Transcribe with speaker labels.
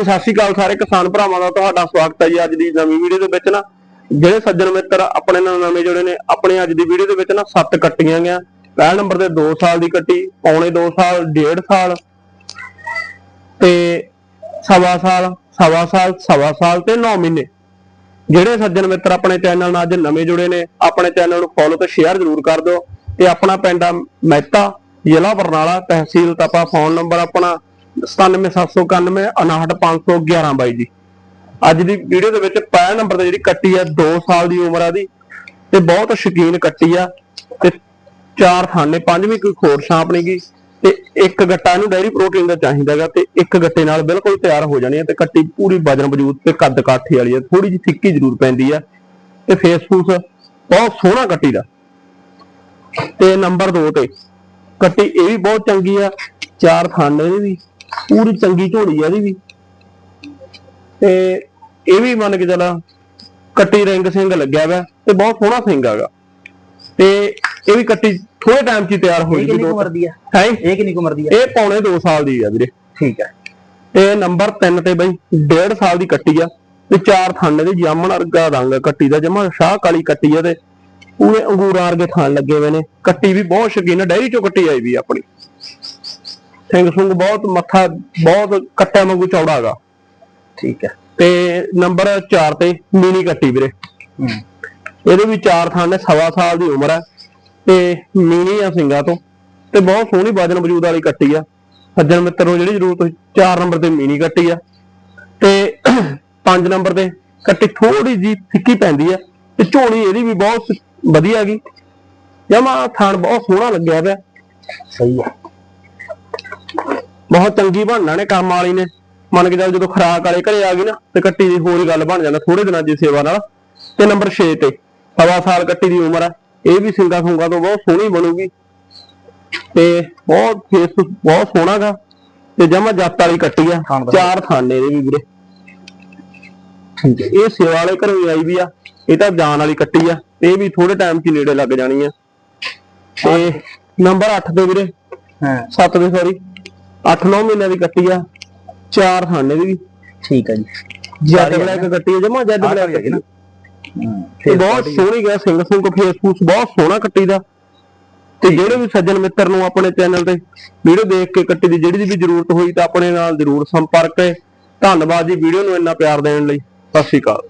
Speaker 1: ਸਤਿ ਸ਼੍ਰੀ ਅਕਾਲ ਸਾਰੇ ਕਿਸਾਨ ਭਰਾਵਾਂ ਦਾ ਤੁਹਾਡਾ ਸਵਾਗਤ ਹੈ ਜੀ ਅੱਜ ਦੀ ਨਵੀਂ ਵੀਡੀਓ ਦੇ ਵਿੱਚ ਨਾ। ਜਿਹੜੇ ਸੱਜਣ ਮਿੱਤਰ ਆਪਣੇ ਨਾਲ ਨਵੇਂ ਜੁੜੇ ਨੇ, ਆਪਣੇ ਅੱਜ ਦੀ ਵੀਡੀਓ ਦੇ ਵਿੱਚ ਨਾ ਸੱਤ ਕੱਟੀਆਂ ਗਿਆ ਪਹਿਲ ਨੰਬਰ ਤੇ 2 ਸਾਲ ਦੀ ਕੱਟੀ, ਪੌਣੇ 2 ਸਾਲ 1.5 ਸਾਲ ਤੇ ਸਵਾ ਸਾਲ ਸਵਾ ਸਾਲ ਸਵਾ ਸਾਲ ਤੇ 9 ਮਹੀਨੇ। ਜਿਹੜੇ ਸੱਜਣ ਮਿੱਤਰ ਆਪਣੇ ਚੈਨਲ ਨਾਲ ਅੱਜ ਨਵੇਂ ਜੁੜੇ ਨੇ, ਆਪਣੇ ਚੈਨਲ ਨੂੰ ਫੋਲੋ ਤੇ ਸ਼ੇਅਰ ਜ਼ਰੂਰ ਕਰ ਦਿਓ। ਤੇ ਆਪਣਾ ਪਿੰਡ ਆ ਮਹਿਤਾ, ਜ਼ਿਲ੍ਹਾ ਬਰਨਾਲਾ ਤਹਿਸੀਲ ਤਪਾ ਫੋਨ ਨੰਬਰ ਆਪਣਾ 97791 59511 ਬਾਈ ਜੀ। ਅੱਜ ਦੀ ਵੀਡੀਓ ਦੇ ਵਿੱਚ ਪਹਿਲ ਨੰਬਰ ਤੇ ਜਿਹੜੀ ਕੱਟੀ ਆ 2 ਸਾਲ ਦੀ ਉਮਰ ਆ ਦੀ, ਤੇ ਬਹੁਤ ਸ਼ੌਕੀਨ ਕੱਟੀ ਆ, ਤੇ ਚਾਰ ਥਾਨੇ, ਪੰਜਵੀਂ ਕੋਈ ਖੋਰ ਛਾਂਪ ਨੀ ਗੀ ਤੇ ਇੱਕ ਗੱਟਾ ਇਹਨੂੰ ਡੈਰੀ ਪ੍ਰੋਟੀਨ ਦਾ ਚਾਹੀਦਾਗਾ ਤੇ ਇੱਕ ਗੱਟੇ ਨਾਲ ਬਿਲਕੁਲ ਤਿਆਰ ਹੋ ਜਾਣੀ ਹੈ ਤੇ ਕੱਟੀ ਪੂਰੀ ਵਜਨ ਵਜੂਦ ਤੇ ਕੱਦ ਕਾਠੀ ਵਾਲੀ ਹੈ ਥੋੜੀ ਜਿਹੀ ਫਿੱਕੀ ਜ਼ਰੂਰ ਪੈਂਦੀ ਆ, ਤੇ ਫੇਸ ਫੂਸ ਬਹੁਤ ਸੋਹਣਾ ਕੱਟੀ ਦਾ। ਤੇ ਨੰਬਰ 2 ਤੇ, ਕੱਟੀ ਇਹ ਵੀ ਬਹੁਤ ਚੰਗੀ ਆ, ਚਾਰ ਥਾਨੇ ਵੀ ਪੂਰੀ ਚੰਗੀ ਝੋੜੀ ਆ ਇਹਦੀ ਵੀ। ਤੇ ਇਹ ਵੀ ਮੰਨ ਕੇ ਚੱਲਾ ਕੱਟੀ ਰਿੰਗ ਸਿੰਘ ਲੱਗਿਆ ਵਾ ਤੇ ਬਹੁਤ ਸੋਹਣਾ ਸਿੰਘ ਹੈਗਾ ਤੇ ਇਹ ਵੀ ਕੱਟੀ ਥੋੜੇ ਟਾਈਮ 'ਚ ਤਿਆਰ ਹੋ
Speaker 2: ਇਹ
Speaker 1: ਜੂਗੀ
Speaker 2: ਕਿੰਨੀ ਕੁ
Speaker 1: ਦੋ
Speaker 2: ਉਮਰ ਦੀ ਆ?
Speaker 1: ਹੈ?
Speaker 2: ਇਹ ਕਿੰਨੀ ਕੁ ਉਮਰ ਦੀ ਆ?
Speaker 1: ਇਹ ਪੌਣੇ 2 ਸਾਲ ਦੀ ਆ ਵੀਰੇ।
Speaker 2: ਠੀਕ ਹੈ
Speaker 1: ਤੇ ਨੰਬਰ 3 ਤੇ ਬਈ 1.5 ਸਾਲ ਦੀ ਕੱਟੀ ਆ ਤੇ ਚਾਰ ਥਾਨੇ ਦੀ ਜਾਮਣ ਵਰਗਾ ਰੰਗ ਕੱਟੀ ਦਾ ਜਮਾ ਸ਼ਾਹ ਕਾਲੀ ਕੱਟੀ ਆ ਤੇ ਪੂਰੇ ਅੰਗੂਰਾਂ ਵਰਗੇ ਥਣ ਲੱਗੇ ਹੋਏ ਨੇ। ਕੱਟੀ ਵੀ ਬਹੁਤ ਸ਼ੌਕੀਨ ਡੈਰੀ ਚੋਂ ਕੱਟੀ ਆਈ ਵੀ ਆਪਣੀ। ਸਿੰਘ ਸੁੰਗ ਬਹੁਤ ਮੱਥਾ ਬਹੁਤ ਕੱਟਿਆਂ ਵਾਂਗੂ ਚੌੜਾ ਹੈਗਾ।
Speaker 2: ਠੀਕ ਹੈ।
Speaker 1: ਤੇ ਨੰਬਰ 4 ਤੇ ਮੀਨੀ ਕੱਟੀ ਵੀਰੇ। ਇਹਦੇ ਵੀ ਚਾਰ ਥਾਂ ਨੇ ਸਵਾ ਸਾਲ ਦੀ ਉਮਰ ਹੈ। ਤੇ ਮੀਨੀ ਆ ਸਿੰਘਾਂ ਤੋਂ। ਤੇ ਬਹੁਤ ਸੋਹਣੀ ਵਜਨ ਵਜੂਦ ਵਾਲੀ ਕੱਟੀ ਆ। ਸੱਜਣ ਮਿੱਤਰ ਨੂੰ ਜਿਹੜੀ ਜ਼ਰੂਰਤ ਹੋਈ 4 ਨੰਬਰ ਤੇ ਮੀਨੀ ਕੱਟੀ ਆ। ਤੇ 5 ਨੰਬਰ ਤੇ ਕੱਟੀ ਥੋੜੀ ਜੀ ਫਿੱਕੀ ਪੈਂਦੀ ਆ। ਤੇ ਝੋਲੀ ਇਹਦੀ ਵੀ ਬਹੁਤ ਵਧੀਆ ਗਈ ਜਮਾ ਥਾਣ ਬਹੁਤ ਸੋਹਣਾ ਲੱਗਿਆ ਪਿਆ।
Speaker 2: ਸਹੀ ਹੈ
Speaker 1: ਬਹੁਤ ਚੰਗੀ ਬਣਨਾ ਨੇ ਕੰਮ ਵਾਲੀ ਨੇ। ਮੰਨ ਕੇ ਚੱਲ ਜਦੋਂ ਖਰਾਕ ਵਾਲੇ ਘਰੇ ਆ ਗਈ ਨਾ ਤੇ ਕੱਟੀ ਦੀ ਹੋਰ ਹੀ ਗੱਲ ਬਣ ਜਾਂਦਾ ਥੋੜੇ ਦਿਨਾਂ ਦੀ ਸੇਵਾ ਨਾਲ। ਤੇ ਨੰਬਰ 6 ਤੇ ਸਵਾ ਸਾਲ ਕੱਟੀ ਦੀ ਉਮਰ ਆ। ਇਹ ਵੀ ਸਿੰਗਾ ਸੁੰਗਾ ਤੋਂ ਬਹੁਤ ਸੋਹਣੀ ਬਣੂਗੀ। ਤੇ ਬਹੁਤ ਫੇਸ ਬਹੁਤ ਸੋਹਣਾ ਗਾ ਤੇ ਜਮਾ ਜੱਤ ਵਾਲੀ ਕੱਟੀ ਆ।
Speaker 2: ਦਾ।
Speaker 1: ਚਾਰ ਥਾਨੇ ਦੇ ਵੀ ਵੀਰੇ। ਇਹ ਸੇਵਾ ਵਾਲੇ ਘਰੋਂ ਆਈ ਵੀ ਆ। ਇਹ ਤਾਂ ਜਾਨ ਵਾਲੀ ਕੱਟੀ ਆ। ਇਹ ਵੀ ਥੋੜੇ ਟਾਈਮ 'ਚ ਨੇੜੇ ਲੱਗ ਜਾਣੀ ਆ। ਤੇ ਨੰਬਰ 8 ਤੇ ਵੀਰੇ।
Speaker 2: ਹਾਂ।
Speaker 1: 7 ਦੇ ਸੌਰੀ 8-9 ਮਹੀਨਿਆਂ ਦੀ ਕੱਟੀ ਆ ਚਾਰ ਥਾਨੇ ਦੀ ਵੀ।
Speaker 2: ਠੀਕ ਹੈ ਜੀ।
Speaker 1: ਜੈਡ ਬਲੈਕ ਕੱਟੀ ਆ ਜਮਾ ਜੈਡ ਬਲੈਕ
Speaker 2: ਹੈਗੀ ਨਾ।
Speaker 1: ਤੇ ਬਹੁਤ ਸੋਹਣੀ ਗਿਆ ਸਿੰਘ ਸੁੰਗ ਫੇਸ ਫੂਸ ਬਹੁਤ ਸੋਹਣਾ ਕੱਟੀ ਦਾ। ਤੇ ਜਿਹੜੇ ਵੀ ਸੱਜਣ ਮਿੱਤਰ ਨੂੰ ਆਪਣੇ ਚੈਨਲ ਤੇ ਵੀਡੀਓ ਦੇਖ ਕੇ ਕੱਟੀ ਦੀ ਜਿਹੜੀ ਵੀ ਜ਼ਰੂਰਤ ਹੋਈ ਤਾਂ ਆਪਣੇ ਨਾਲ ਜ਼ਰੂਰ ਸੰਪਰਕ ਕਰੇ ਧੰਨਵਾਦ ਜੀ ਵੀਡੀਓ ਨੂੰ ਇੰਨਾ ਪਿਆਰ ਦੇਣ ਲਈ। ਸਤਿ ਸ਼੍ਰੀ ਅਕਾਲ।